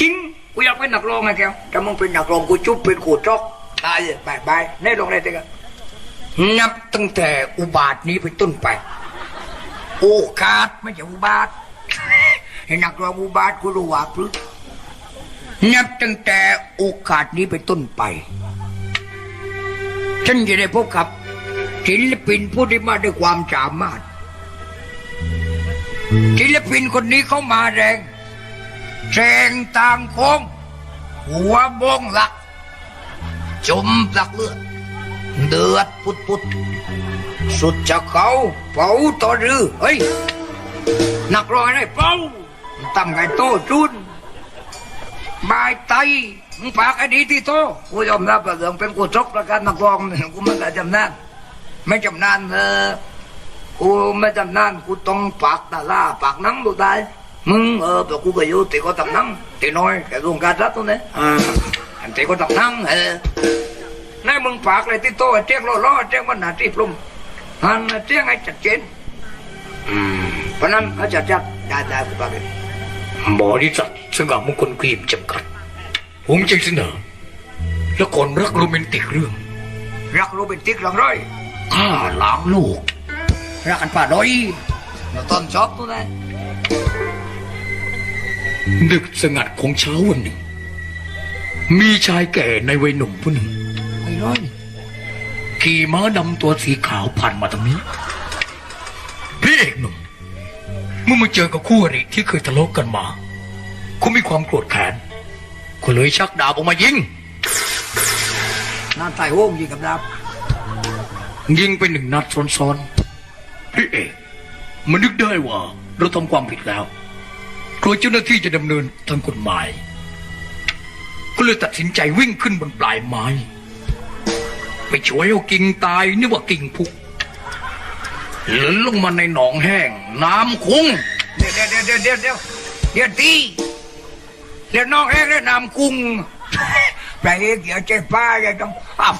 จริงกูอยากเป็นนักร้องไงแกวถ้ามึงเป็นนักร้องกูจุ๊บเป็นกูจอกตายเลยบายบายแน่ลงได้ติกันนับตั้งแต่อุบาทนี้ไปต้นไป โอกาสไม่ใช่อุบาทให้นักร้องอุบาทกูรู้ว่าพลึกนับตั้งแต่โอกาสนี้ไปต้นไป ฉันจะได้พบกับศิลปินผู้ที่มาด้วยความสามารถศิลปินคนนี้เขามาแรง แซงต่างโค้งหัวบงหลัก จมหลักเลือดเดือดปุดปุดสุดจะเขาเผาต่อรือเฮ้ยนักรอยได้เป้าตั้งไงโตจุนบายไตมึงปากไอ้ดีที่โตกูยอมรับว่าเรื่องเป็นกูชกประการนักรองกูไม่ได้จำนานไม่จำนานเออกูไม่จำนานกูต้องปากตาล่าปากนังดูได้ มึงเออแต่กูก็อยู่ตีก็ทำหนังตีน้อยแต่ดวงการรัฐตัวนี้อ่าอันตีก็ทำหนังเออนั่นมึงปากเลยที่โตไอ้เจ้งล้อล้อไอ้เจ้งมันหนาที่ปลุ่มหันไอ้เจ้งให้ชั ดเจนเพราะนั้นเขาจะจัดได้ได้กูบอกเลยบริษัทสง่ามงคลครีมจำกัดผมจึงเสนอละครรักโรแมนติกเรื่องรักโรแมนติกหลังร้อยข้าล้างโลกรักกันป่าด้อยเราต้นชอบตัวนั้นดึกสงัดของเช้าวันหนึ่ง มีชายแก่ในวัยหนุ่มผู้หนึ่งไอ้ร้อยขี่ม้าดำตัวสีขาวผ่านมาตรงนี้พระเอกหนุ่มเมื่อมาเจอกับคู่อริที่เคยทะเลาะกันมาเขามีความโกรธแค้นก็เลยชักดาบออกมายิงน้าตายโว้งยิงกับดาบยิงไปหนึ่งนัดซ้อนๆพี่เอกมันนึกได้ว่าเราทำความผิดแล้วก ลัวเจ้าหน้าที่จะดำเนินทางกฎหมาย ก็เลยตัดสินใจวิ่งขึ้นบนปลายไม้ ไปช่วยเอากิ่งตายนึกว่ากิ่งพุกหล่นลงมาในหนองแห้ง น้ำคุ้งเดี๋ยวเดี๋ยวเดี๋ยวเดี๋ยวเดี๋ยวเดี๋ยวตีเดี๋ยวน้องเอ็กเรียกนามกุ้งไปเอกอย่าใจป้าอย่าต้องอับ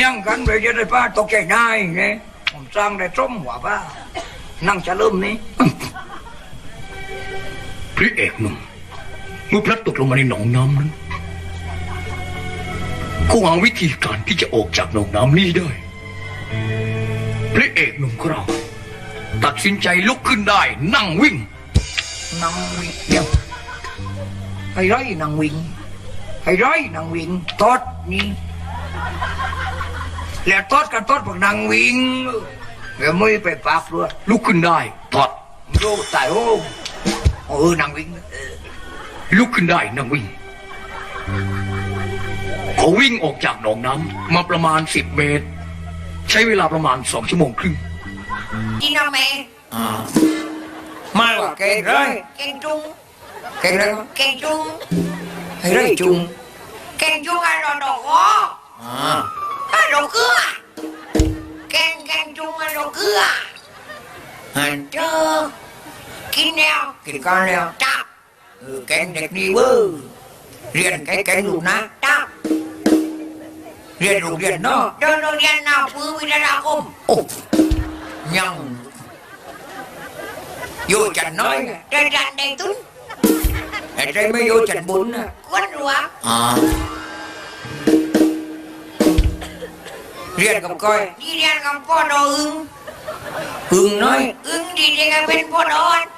ยังกันเลยจะได้ป้าตกใจนายไงผมสร้างได้ต้มหัวป้านั่งจะเริ่มนี้ พระเอกหนุ่มเมื่อพลัดตกลงมาในหนองน้ำนั้นก็หาวิธีการที่จะออกจากหนองน้ำนี้ได้พระเอกหนุ่มของเราตัดสินใจลุกขึ้นได้ นั่งวิ่ง นั่งวิ่งเดี๋ยวให้ร้อยนั่งวิ่งให้ร้อยนั่งวิ่งตอดนี่แล้วตอดกับตอดพวกนั่งวิ่งเดี๋ยวไม่ไปปากด้วยลุกขึ้นได้ถอดโลกตายโอ้ เออนั่งวิ่งเออลุกขึ้นได้นั่งวิ่งเขาวิ่งออกจากหนองน้ำมาประมาณสิบเมตร ใช้เวลาประมาณสองชั่วโมงครึ่ง Chị nào mẹ? มาว่าเก่งเลย Ken Trung เก่งเลย Ken Trung ให้ร้อยจุง Ken Trung ăn đồ đồ khó Ăn đồ cưa Ken Ken Trung ăn đồ cưa hành Chờ Kín nèo กินก้อนแล้ว Chạp เออแกงเด็กดีเว้ยเรียนแกงแกงลูกนะ Chạp เรียนโรงเรียนเนาะ Đồ đồ đen nào phứ vì đã ra cùng โอ้ยังอยู่จันน้อย Trời rạn đầy tún ไอ้ใจไม่อยู่จันบุญนะ Quấn rùa อ่าเรียนกับก้อย Đi đen gặp phó đồ ưng หึงน้อย Ưng đi đi gặp bên phó đồ ให้ร้อยก็ Chăn chăn chăn phó đồ พ่อ Đơ Phó phó đồ đi đông นั่น Chờ đã เรียนไอ้ แกงลูกโตขึ้นหน่อยอยากไปไหนเลย Trò trò ขึ้นหน่อยหลังเป็นผู้ใหญ่มันพอถ้าหน่วยได้เป็นผู้ใหญ่มันพอ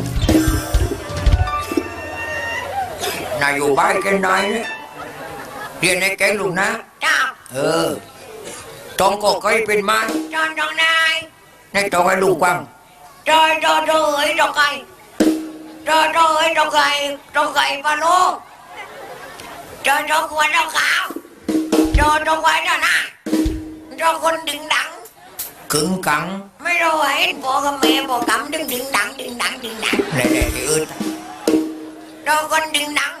นว่านะนายอยู่บ้านแกันนายเนี่ยเรียนไอ้แกงลูกนะำจับเออตองก็เคยเป็นมาจอนจองนายในตองไอ้ลูกกวางจอยจอยจอยจอยไก่จอยจอยจอยไก่จอยไก่ปลาโลจอยจอยขวดจอยขาวจอยจอยไว้จอยหน้าจอยคนดึงดังกึ่งกัง ไม่รู้เห็นพ่อกับแม่พ่อกำดึงดึงดังดึงดังดึงดังแน่ๆที่อื่นจอยคนดึงดังพ่อพ่อดังกันจักว่ามามาดิพอจริงปีดังพอดังวิ่งหนี้พอดังวิ่งหนี้พอดังวิ่งหนี้ใจเร่งน้อยจางในอินๆอ่าดอปอดอลำตีดอบัตเตอร์บุกันดอผู้หญิง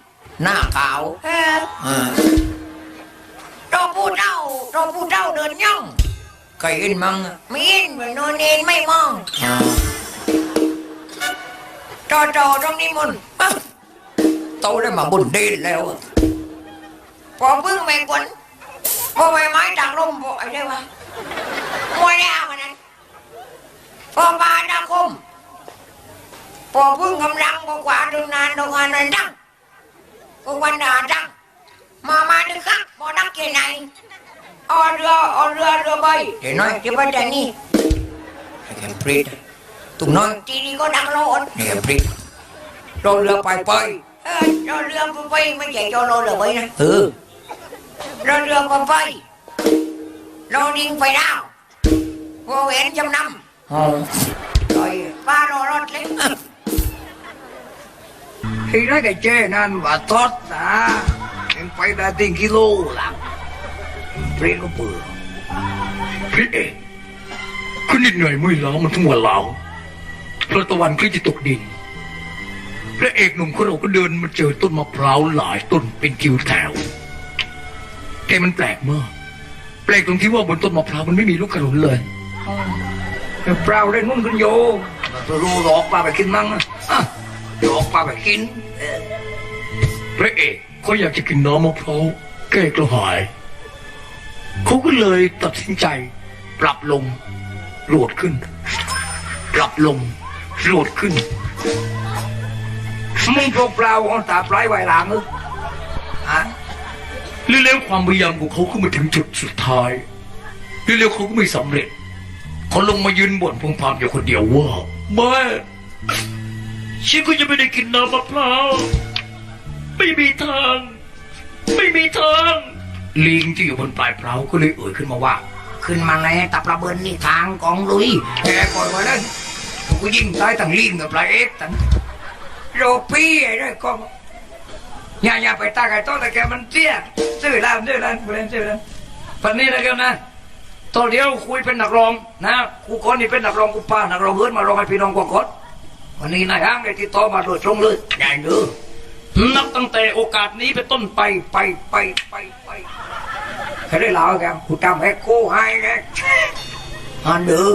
หน้าขาวเฮ้ยอ่าดอผู้เจ้าดอผู้เจ้าเดินย่องเคยเห็นมั้งอะมีอินเหมือนโนนเนนไม่มองอ่าจอจอตรงนี้มุนโตได้มาบุญดีแล้วอะพอพึ่งไม่กวนพอใบไม้จากลมพออะไรวะมวยแล้วมันนั้นพอบาดาคมพอพึ่งกำลังพอกว่าดึงนานดงานนั้นดังพอ วันดาดังมามาดึงครับพอดังเกณฑ์ไหนเอาเรือเอาเรือเรือใบเดี๋ยวน้อยที่บ้านแดนนี่ให้แกปรีดตุ้งน้อยทีนี้ก็ดังโลดนี่แกปรีดโดนเรือไปไปเออเราเรือไปไม่ใช่เราโลดเรือไปนะเออเราเรือไปเราดิ่งไปดาวพอเห็นจำนำอ๋อลอยป้ารอรถเลย ที่ได้กับเจ้นั่นว่าทอดนะเองไปได้ติงกิโลละเปรียก็เบื่อพี่เอกคุณนิดหน่อยเมื่อยล้ามันทั้งวันเหลาพระตะวันก็จะตกดินพระเอกหนุ่มของเราก็เดินมาเจอต้นมะพร้าวหลายต้นเป็นคิวแถว แต่มันแปลกมากแปลกตรงที่ว่าบนต้นมะพร้าวมันไม่มีลูกกระสุนเลยเปล่าได้นุ่นคุณโยตัวรู้หลอกปลาไปกินมั้งนะ อะหลอกปลาไปกินพระเอกเขาอยากจะกินน้ำมะพร้าวแก้กระหาย เขาก็เลยตัดสินใจ ปรับลงโหลดขึ้น ปรับลงโหลดขึ้นมึงโปรเปล่าของตาปลายไวหลังเออฮะเร็วๆความพยายามของเขาก็มาถึงจุดสุดท้ายเร็วๆเขาก็ไม่สำเร็จเขาลงมายืนบ่นพงพำอยู่คนเดียวว่าแม่ ฉันก็ยังไม่ได้กินน้ำมะพร้าวไม่มีทาง ไม่มีทาง ลิงที่อยู่บนปลายเพลาก็เลยเอ่ยขึ้นมาว่า ขึ้นมาแล้วตับระเบิดนี่ทางกองลุยแกก่อนว่านั้นกูยิงตายทั้งลิงกับปลาเอ็กทั้งโรปี้ไอ้ด้วยกองอย่าอย่าไปตาไก่ต้นแต่แกมันเตี้ยซื้อแล้วซื้อแล้วเล่นซื้อแล้วปันนี้นะแกนะตอนเดียวคุยเป็นนักร้องนะกูคนนี่เป็นนักร้องกูป้านักร้องเฮิร์นมาร้องให้พี่น้องกวกด วันนี้นายห้างได้ติดต่อมาโดยตรงเลยใหญ่เด้อนับตั้งแต่โอกาสนี้เป็นต้นไปไปไปไปไปใครได้เล่าแกกูทำให้โค้ให้แกอันเด้อ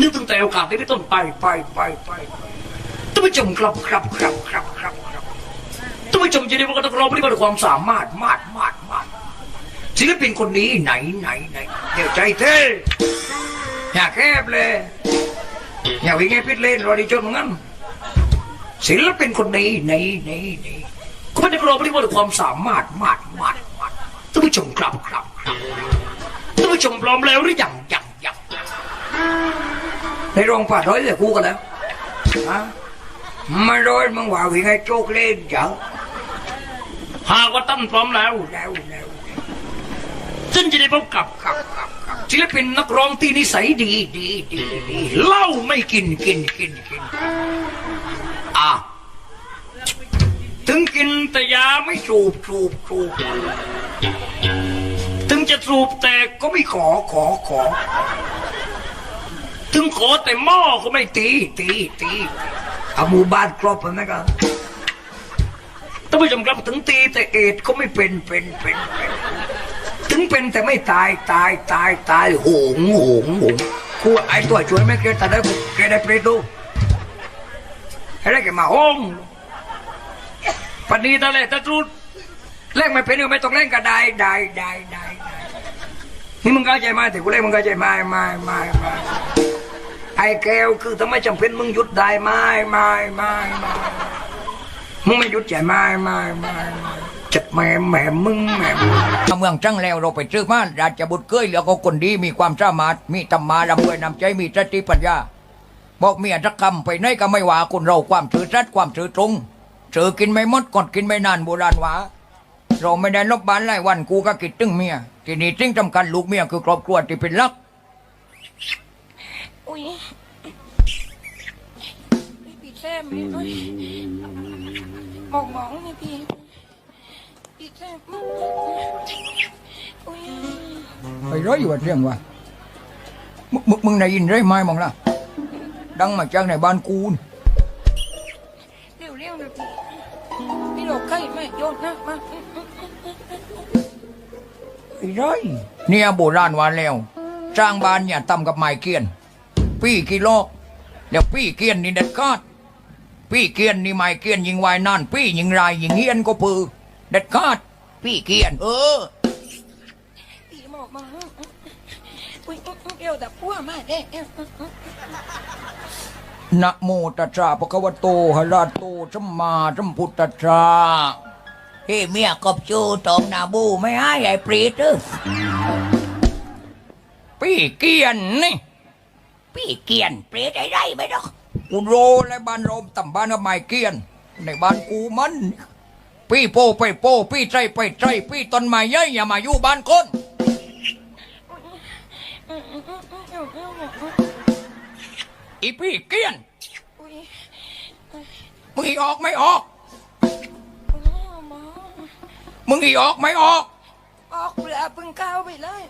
นึกตั้งแต่โอกาสนี้เป็นต้นไปไปไปไปไปท่านผู้ชมครับครับครับครับครับครับท่านผู้ชมจะได้ว่านักร้องปฏิบัติความสามารถมาดมาดมาดศิลปินคนนี้ไหนไหนไหนเดี๋ยวใจเท่อย่าแคบเลยอย่าวิ่งให้พิดเล่นรอดีจนงั้น ศิลปินคนนี้ไหนไหนไหนก็เป็นนักร้องปฏิบัติความสามารถมาดมาดมาดท่านผู้ชมครับครับครับท่านผู้ชมพร้อมแล้วหรือยังยังยังในโรงป่าร้อยเลยกูกันแล้วฮะมาร้อยมึงว่าวิ่งให้โจกเล่นเจ้าหากว่าตั้นพร้อมแล้วแล้วแล้วฉันจะได้พบกับครับครับครับ ศิลปินนักร้องที่นิสัยดีดีดีดีเหล้าไม่กินกินกินกินอะถึงกินแต่ยาไม่สูบสูบสูบถึงจะสูบแต่ก็ไม่ขอขอขอ ถึงขอแต่หม้อก็ไม่ตีตีตีเอาหมู่บ้านครอบแล้วนะครับท่านผู้ชมครับถึงตีแต่แต่เอดก็ไม่เป็นเป็นเป็นเป็น ถึงเป็นแต่ไม่ตายตายตายตายโหงโหงโหงกูไอ้ตัวช่วยไม่เกินแต่ได้กูแกได้เปรตดูให้ได้แกมาห้องปันนี้นั่นแหละตาจุดเล่นไม่เป็นก็ไม่ต้องเล่นก็ได้ได้ได้ได้ได้นี่มึงเข้าใจไหมแต่กูเล่นมึงเข้าใจไหมไม่ไม่ไม่ไอ้แก้วคือถ้าไม่จำเป็นมึงหยุดได้ไหมไม่ไม่ไม่ มึงไม่หยุดใจไหมไม่ไม่ไม่จัดแม่แม่มึงแม่มึงเมืองจังแล้วเราไปซื้อมาราชบุตรเคยเหลือก็คนดีมีความสามารถมีธรรมะรำรวยนำใจมีสติปัญญา บอกเมียสักคำไปไหนก็ไม่ว่าคนเราความถือสัตย์ความถือตรงถือกินไม่หมดกดกินไม่นานโบราณว่าเราไม่ได้ลบบ้านหลายวันกูก็คิดถึงเมีย ทีนี้สิ่งสำคัญลูกเมียคือครอบครัวที่เป็นหลักอุ้ย พี่ปีแซมนี่อุ้ยมองมองนี่พี่ปีแซมอุ้ยไปร้อยอยู่ว่าเรื่องวะมึงมึงมึงได้ยินไรไหมมองล่ะ ดังมาจากในบ้านกูนเร็วเร็วเลยพี่พี่หลอกใครไม่โยนนะมาไอ้ร้อยเนี่ยโบราณว่าแล้วจ้างบ้านอย่าต่ำกับไม้เกียนปี้กิโลกแล้วปี้เกียนนี่เด็ดขาด ปี้เกียนนี่ไม้เกียนยิงวายนั่นปี้ยิงรายยิงเฮียนก็ปือเด็ดขาดปี้เกียน เออพี่บอกมาอุ้ยเดี๋ยวแต่พัวมาเด้นะโมตัสสะภะคะวะโตอะระหะโตสัมมาสัมพุทธัสสะเฮ้เมียกบจูตองนาบูไม่ให้ไอ้ปรีดเด้อปี้เกียนนี่ปี้เกียนปรีดไอ้ไรไม่ดอก กูโรและบ้านโรมต่ำบ้านกับไม้เกียน ในบ้านกูมันปี้โปไปโปปี้ใจไปใจปี้ต้นไม้เย้ยอย่ามาอยู่บ้านคนอีปี้เกียนอุ้ยมึงอีออกไม่ออกมามึงอีออกไม่ออก ออกเรือพึ่งก้าวไปเลย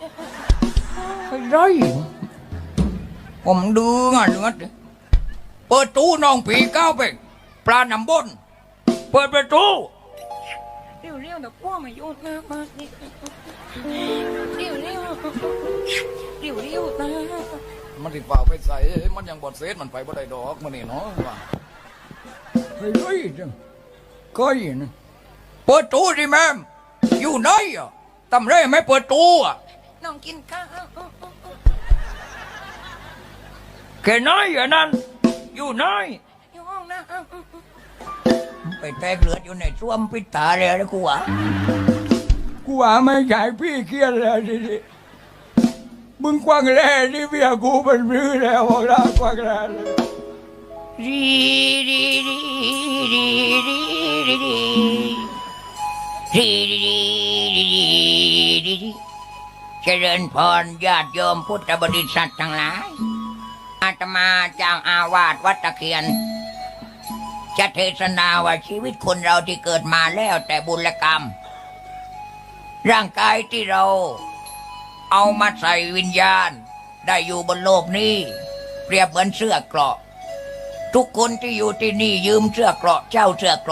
ไอ้ไรผมดูงานเลือด เปิดตู้น้องผีก้าวไปปลาหนำบน เปิดประตูเร็วเร็วแต่พัวมาโยนนะมาเร็วเร็วเร็วเร็วนะมันติดฝ่าไปใส่มันยังบอดเซตมันไปบ่ได้ดอกมันนี่เนาะว่าไอ้ไรจังก็ยินเปิดตู้สิแม่มอยู่ไหนอะตำไรไม่เปิดตู้อะน้องกินข้าวแค่ไหนอะนั่น อยู่ไหนอยู่ห้องนะไปแตกเลือดอยู่ในช่วมปิดตาเลยนะกูอะกูอะไม่ใช่พี่เครียดแล้วดิดิมึงกว้างแร่นี่เมียกูมันรื้อแล้วบอกลากว้างแร่เลยรีรีรีรีรีรีรีรีรีรีรีรีเจริญพรญาติโยมพุทธบริษัททั้งหลาย อาตมาจางอาวาสวัดตะเคียน จะเทศนาว่าชีวิตคนเราที่เกิดมาแล้วแต่บุญและกรรม ร่างกายที่เราเอามาใส่วิญญาณ ได้อยู่บนโลกนี้ เปรียบเหมือนเสื้อเกราะ ทุกคนที่อยู่ที่นี่ยืมเสื้อเกราะเจ้าเสื้อเกราะ